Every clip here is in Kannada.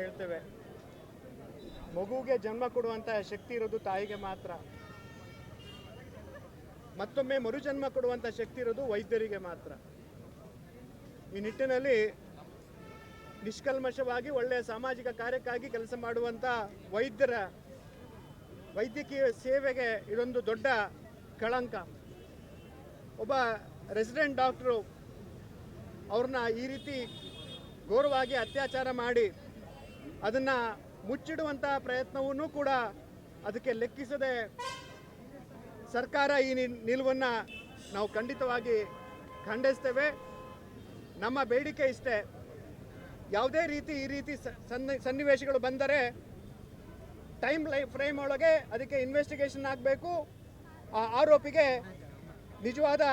ಹೇಳ್ತೇವೆ ಮಗುವಿಗೆ ಜನ್ಮ ಕೊಡುವಂತಹ ಶಕ್ತಿ ಇರೋದು ತಾಯಿಗೆ ಮಾತ್ರ. ಮತ್ತೊಮ್ಮೆ ಮರುಜನ್ಮ ಕೊಡುವಂತಹ ಶಕ್ತಿ ಇರೋದು ವೈದ್ಯರಿಗೆ ಮಾತ್ರ. ಈ ನಿಟ್ಟಿನಲ್ಲಿ ನಿಷ್ಕಲ್ಮಶವಾಗಿ ಒಳ್ಳೆಯ ಸಾಮಾಜಿಕ ಕಾರ್ಯಕ್ಕಾಗಿ ಕೆಲಸ ಮಾಡುವಂತ ವೈದ್ಯರ, ವೈದ್ಯಕೀಯ ಸೇವೆಗೆ ಇದೊಂದು ದೊಡ್ಡ ಕಳಂಕ. ಒಬ್ಬ ರೆಸಿಡೆಂಟ್ ಡಾಕ್ಟ್ರು ಅವ್ರನ್ನ ಈ ರೀತಿ ಘೋರವಾಗಿ ಅತ್ಯಾಚಾರ ಮಾಡಿ ಅದನ್ನು ಮುಚ್ಚಿಡುವಂಥ ಪ್ರಯತ್ನವೂ ಕೂಡ ಅದಕ್ಕೆ ಲೆಕ್ಕಿಸದೆ ಸರ್ಕಾರ ಈ ನಿಲುವನ್ನು ನಾವು ಖಂಡಿತವಾಗಿ ಖಂಡಿಸ್ತೇವೆ. ನಮ್ಮ ಬೇಡಿಕೆ ಇಷ್ಟೇ. ಯಾವುದೇ ರೀತಿ ಈ ರೀತಿ ಸನ್ನಿವೇಶಗಳು ಬಂದರೆ ಟೈಮ್ ಲೈ, ಫ್ರೇಮ್ ಒಳಗೆ ಅದಕ್ಕೆ ಇನ್ವೆಸ್ಟಿಗೇಷನ್ ಆಗಬೇಕು. ಆ ಆರೋಪಿಗೆ ನಿಜವಾದ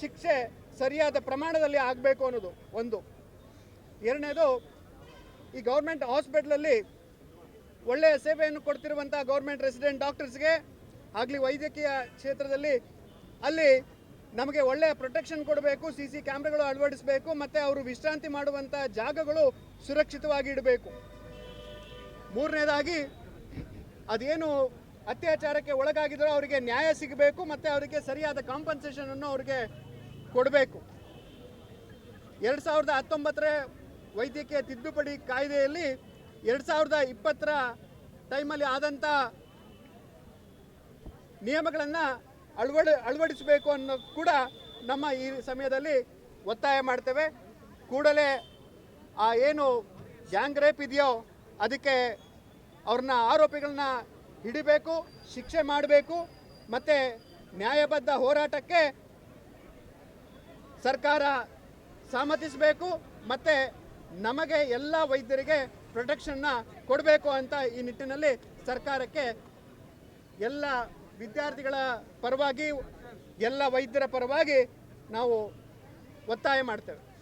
ಶಿಕ್ಷೆ ಸರಿಯಾದ ಪ್ರಮಾಣದಲ್ಲಿ ಆಗಬೇಕು ಅನ್ನೋದು ಒಂದು. ಎರಡನೇದು ಈ ಗೌರ್ಮೆಂಟ್ ಹಾಸ್ಪಿಟ್ಲಲ್ಲಿ ಒಳ್ಳೆಯ ಸೇವೆಯನ್ನು ಕೊಡ್ತಿರುವಂಥ ಗೌರ್ಮೆಂಟ್ ರೆಸಿಡೆಂಟ್ ಡಾಕ್ಟರ್ಸ್ಗೆ ಆಗಲಿ ವೈದ್ಯಕೀಯ ಕ್ಷೇತ್ರದಲ್ಲಿ ಅಲ್ಲಿ ನಮಗೆ ಒಳ್ಳೆಯ ಪ್ರೊಟೆಕ್ಷನ್ ಕೊಡಬೇಕು ಸಿ ಸಿ ಕ್ಯಾಮ್ರಾಗಳು ಅಳವಡಿಸಬೇಕು, ಮತ್ತು ಅವರು ವಿಶ್ರಾಂತಿ ಮಾಡುವಂಥ ಜಾಗಗಳು ಸುರಕ್ಷಿತವಾಗಿ ಇಡಬೇಕು. ಮೂರನೇದಾಗಿ, ಅದೇನು ಅತ್ಯಾಚಾರಕ್ಕೆ ಒಳಗಾಗಿದ್ರು ಅವರಿಗೆ ನ್ಯಾಯ ಸಿಗಬೇಕು, ಮತ್ತು ಅವರಿಗೆ ಸರಿಯಾದ ಕಾಂಪನ್ಸೇಷನನ್ನು ಅವರಿಗೆ ಕೊಡಬೇಕು. ಎರಡು ಸಾವಿರದ ಹತ್ತೊಂಬತ್ತರ ವೈದ್ಯಕೀಯ ತಿದ್ದುಪಡಿ ಕಾಯ್ದೆಯಲ್ಲಿ ಎರಡು ಸಾವಿರದ ಇಪ್ಪತ್ತರ ಟೈಮಲ್ಲಿ ಆದಂಥ ನಿಯಮಗಳನ್ನು ಅಳವಡಿ, ಅಳವಡಿಸಬೇಕು ಅನ್ನೋದು ಕೂಡ ನಮ್ಮ ಈ ಸಮಯದಲ್ಲಿ ಒತ್ತಾಯ ಮಾಡ್ತೇವೆ. ಕೂಡಲೇ ಆ ಏನು ಗ್ಯಾಂಗ್ ರೇಪ್ ಇದೆಯೋ ಅದಕ್ಕೆ ಅವ್ರನ್ನ ಆರೋಪಿಗಳನ್ನ ಹಿಡಿಬೇಕು, ಶಿಕ್ಷೆ ಮಾಡಬೇಕು, ಮತ್ತು ನ್ಯಾಯಬದ್ಧ ಹೋರಾಟಕ್ಕೆ ಸರ್ಕಾರ ಸಮ್ಮತಿಸಬೇಕು, ಮತ್ತು ನಮಗೆ ಎಲ್ಲ ವೈದ್ಯರಿಗೆ ಪ್ರೊಟೆಕ್ಷನ್ನ ಕೊಡಬೇಕು ಅಂತ ಈ ನಿಟ್ಟಿನಲ್ಲಿ ಸರ್ಕಾರಕ್ಕೆ ಎಲ್ಲ ವಿದ್ಯಾರ್ಥಿಗಳ ಪರವಾಗಿ, ಎಲ್ಲ ವೈದ್ಯರ ಪರವಾಗಿ ನಾವು ಒತ್ತಾಯ ಮಾಡ್ತೇವೆ.